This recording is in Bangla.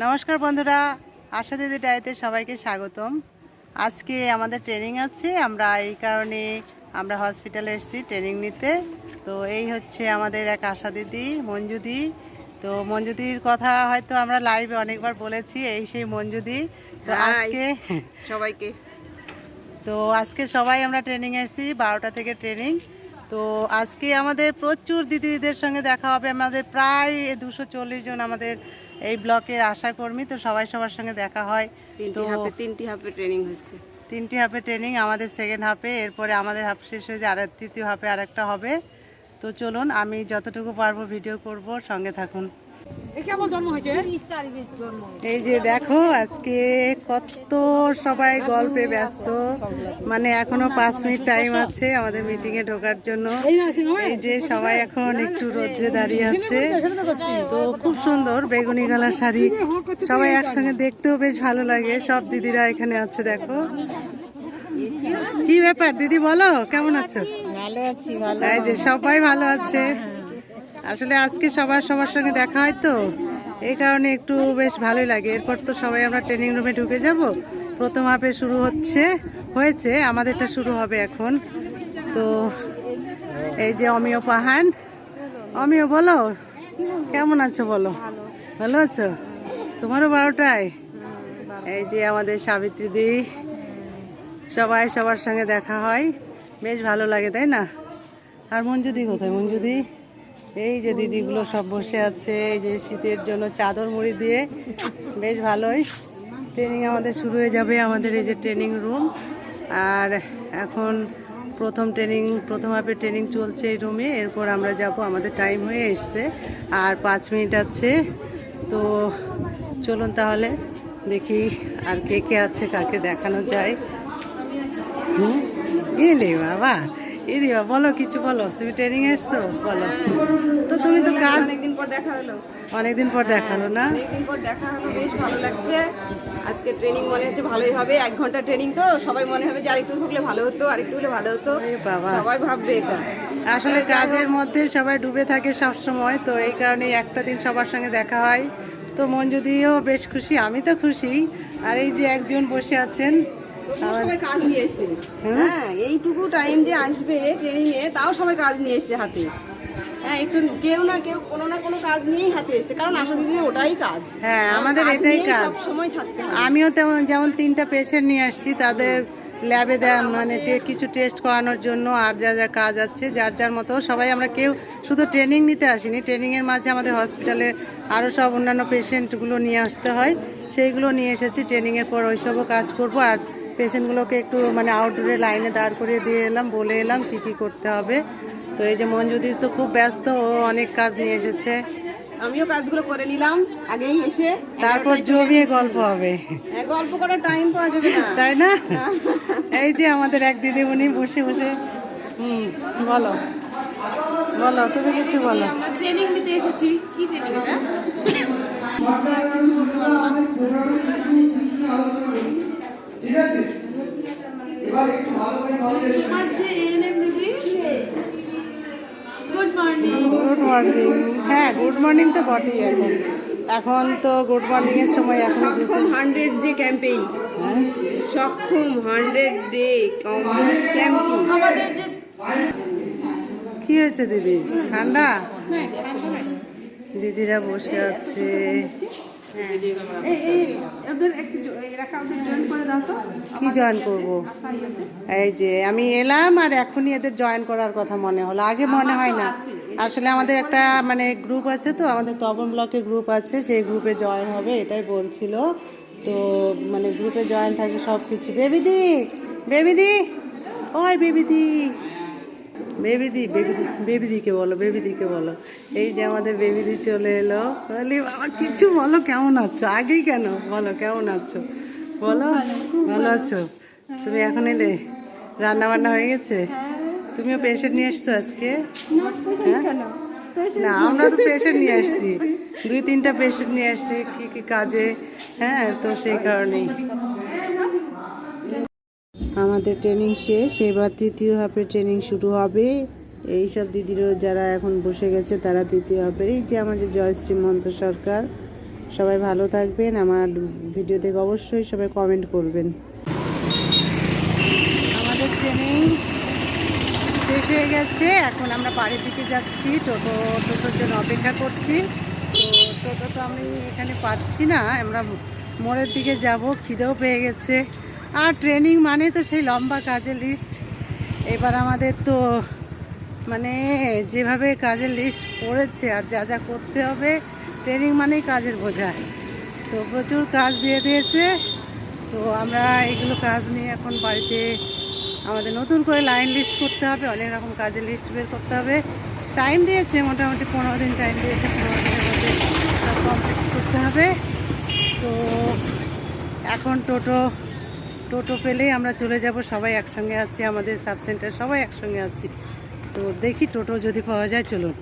নমস্কার বন্ধুরা আশা দিদি ডায়েতে সবাইকে স্বাগতম। আজকে আমাদের ট্রেনিং আছে আমরা এই কারণে আমরা হসপিটালে এসেছি ট্রেনিং নিতে। তো এই হচ্ছে আমাদের এক আশা দিদি মঞ্জুদি তো মঞ্জুদির কথা হয়তো আমরা লাইভে অনেকবার বলেছি এই সেই মঞ্জুদি তো. আজকে সবাইকে। তো আজকে সবাই আমরা ট্রেনিং এসেছি বারোটা থেকে ট্রেনিং তো আজকে আমাদের প্রচুর দিদিদের সঙ্গে দেখা হবে। আমাদের প্রায় দুশো জন আমাদের এই ব্লকের আশাকর্মী তো সবাই সবার সঙ্গে দেখা হয়। তিনটি তো হাফে তিনটি হাফে ট্রেনিং হচ্ছে তিনটি হাফে ট্রেনিং আমাদের সেকেন্ড হাফে এরপরে আমাদের হাফ শেষ হয়ে যায় আর তৃতীয় হাফে আরেকটা হবে। তো চলুন আমি যতটুকু পারব ভিডিও করব সঙ্গে থাকুন। এই যে দেখো আজকে কত সবাই গল্পে ব্যস্ত। মানে এখনও পাঁচ মিনিট টাইম আছে আমাদের মিটিং এ ঢোকার জন্য। এই যে সবাই এখন একটু রোদ্রে দাঁড়িয়ে আছে। তো খুব সুন্দর বেগুনি কালার শাড়ি। সবাই একসঙ্গে দেখতেও বেশ ভালো লাগে। সব দিদিরা এখানে আছে দেখো। কি ব্যাপার দিদি বলো কেমন আছো? ভালো আছি ভালো। এই যে সবাই ভালো আছে। আসলে আজকে সবার সবার সঙ্গে দেখা হয় তো। এই কারণে একটু বেশ ভালোই লাগে। এরপর তো সবাই আমরা ট্রেনিং রুমে ঢুকে যাব। প্রথম হাফে শুরু হচ্ছে, হয়েছে। আমাদেরটা শুরু হবে এখন। তো এই যে অমিয় পাহান অমিয়, বলো। কেমন আছো বলো? ভালো আছো? তোমারও বারোটায়? এই যে আমাদের সাবিত্রী দি। সবাই সবার সঙ্গে দেখা হয়। বেশ ভালো লাগে, তাই না? আর মঞ্জুদি কোথায়? মঞ্জুদি? এই যে দিদিগুলো সব বসে আছে, এই যে শীতের জন্য চাদর মুড়ি দিয়ে। বেশ ভালোই। ট্রেনিং আমাদের শুরু হয়ে যাবে আমাদের এই যে ট্রেনিং রুম আর এখন প্রথম ট্রেনিং প্রথম হাফে ট্রেনিং চলছে এই রুমে এরপর আমরা যাব, আমাদের টাইম হয়ে এসছে। আর পাঁচ মিনিট আছে। তো চলুন তাহলে দেখি আর কে কে আছে, কাকে দেখানো যায়? এলে বাবা। এরে বলো কিছু বলো। তুমি ট্রেনিং এসছো? বলো। তো তুমি তো কাজ অনেকদিন পর দেখা হলো। অনেকদিন পর দেখাল না? অনেকদিন পর দেখা হলো বেশ ভালো লাগছে। আজকে ট্রেনিং মনে হচ্ছে ভালোই হবে এক ঘণ্টা ট্রেনিং তো। সবাই মনে হবে যে আরেকটু থাকলে ভালো হতো আরেকটু হলে ভালো হতো। বাবা। সবাই ভাববে এটা। আসলে কাজের মধ্যে সবাই ডুবে থাকে সব সময় তো এই কারণে একটা দিন সবার সঙ্গে দেখা হয়। তো মঞ্জুদিও বেশ খুশি। আমি তো খুশি। আর এই যে একজন বসে আছেন সবাই কাজ নিয়ে এসছে। হ্যাঁ এইটুকু টাইম যে আসবে ট্রেনিং এ তাও সবাই কাজ নিয়ে এসছে হাতে। হ্যাঁ একটু কেউ না কেউ কোনো না কোনো কাজ নিয়েই হাতে এসছে কারণ আশা দিদি ওটাই কাজ। হ্যাঁ আমাদের এটাই কাজ। সময় থাকতে আমিও তেমন যেমন তিনটা পেশেন্ট নিয়ে আসছি তাদের ল্যাবে দেন মানে কিছু টেস্ট করানোর জন্য আর যা যা কাজ আছে যার যার মতো সবাই আমরা কেউ শুধু ট্রেনিং নিতে আসিনি ট্রেনিংয়ের মাঝে আমাদের হসপিটালে আরও সব অন্যান্য পেশেন্টগুলো নিয়ে আসতে হয় সেইগুলো নিয়ে এসেছি ট্রেনিংয়ের পর ওইসবও কাজ করব আর পেশেন্টগুলোকে একটু মানে আউটডোরে লাইনে দাঁড় করিয়ে দিয়ে এলাম বলে এলাম কী কী করতে হবে। তো এই যে মঞ্জুদি তো খুব ব্যস্ত ও অনেক কাজ নিয়ে এসেছে। আমিও কাজগুলো করে নিলাম আগেই এসে তারপর জমিয়ে গল্প হবে। হ্যাঁ, গল্প করার টাইম পাওয়া যাবে না। তাই না? এই যে আমাদের এক দিদিমণি বসে বসে হুম বলো। বলো তুমি কিছু বলো। ট্রেনিং দিতে এসেছি। কি ট্রেনিং এটা? মর্নিং হ্যাঁ গুড মর্নিং তো বটেই এখন। এখন তো গুড মর্নিং এর সময় এখন সক্ষম হান্ড্রেড ডে ক্যাম্পেইন হ্যাঁ? সক্ষম হান্ড্রেড ডে ক্যাম্পেইন কি হয়েছে দিদি? ঠান্ডা? দিদিরা বসে আছে। কি জয়েন করব? এই যে আমি এলাম আর এখনই এদের জয়েন করার কথা মনে হলো। আগে মনে হয় না। আসলে আমাদের একটা মানে গ্রুপ আছে তো আমাদের তপন ব্লকের গ্রুপ আছে সেই গ্রুপে জয়েন হবে এটাই বলছিল। তো মানে গ্রুপে জয়েন থাকে সব কিছু বেবিদি বেবিদি ওই বেবিদি বেবিদি বেবিদি বেবিদিকে বলো বেবিদিকে বলো। এই যে আমাদের বেবিদি চলে এলো। বলি বাবা কিছু বলো কেমন আছো? আগেই কেন? বলো কেমন আছো? বলো ভালো আছো? তুমি এখন এলে? রান্না বান্না হয়ে গেছে? তুমিও পেশেন্ট নিয়ে এসছো আজকে? হ্যাঁ? না আমরা তো পেশেন্ট নিয়ে আসছি দুই তিনটা পেশেন্ট নিয়ে আসছি কি কি কাজে? হ্যাঁ তো সেই কারণেই। আমাদের ট্রেনিং শেষ এবার তৃতীয় হাফের ট্রেনিং শুরু হবে। এই সব দিদিরও যারা এখন বসে গেছে তারা তৃতীয় হাফের এই যে আমাদের জয়শ্রী মন্ত সরকার সবাই ভালো থাকবেন। আমার ভিডিও দেখে অবশ্যই সবাই কমেন্ট করবেন আমাদের ট্রেনিং শেষ হয়ে গেছে। এখন আমরা বাড়ির দিকে যাচ্ছি। টোটো, টোটোর জন্য অপেক্ষা করছি। তো টোটো তো আমি এখানে পাচ্ছি না। আমরা মোড়ের দিকে যাব। খিদেও পেয়ে গেছে। আর ট্রেনিং মানে তো সেই লম্বা কাজের লিস্ট। এবার আমাদের তো মানে যেভাবে কাজের লিস্ট পড়েছে আর যা যা করতে হবে, ট্রেনিং মানেই কাজের বোঝা। তো প্রচুর কাজ দিয়ে দিয়েছে। তো আমরা এগুলো কাজ নিয়ে এখন বাড়িতে আমাদের নতুন করে লাইন লিস্ট করতে হবে, অনেক রকম কাজের লিস্ট বের করতে হবে। টাইম দিয়েছে, মোটামুটি পনেরো দিন টাইম দিয়েছে, পনেরো দিনের মধ্যে কমপ্লিট করতে হবে। তো এখন টোটো টোটো পেলেই আমরা চলে যাব, সবাই একসঙ্গে আছি, আমাদের সাব সেন্টার সবাই একসঙ্গে আছি। তো দেখি টোটো যদি পাওয়া যায়, চলুন।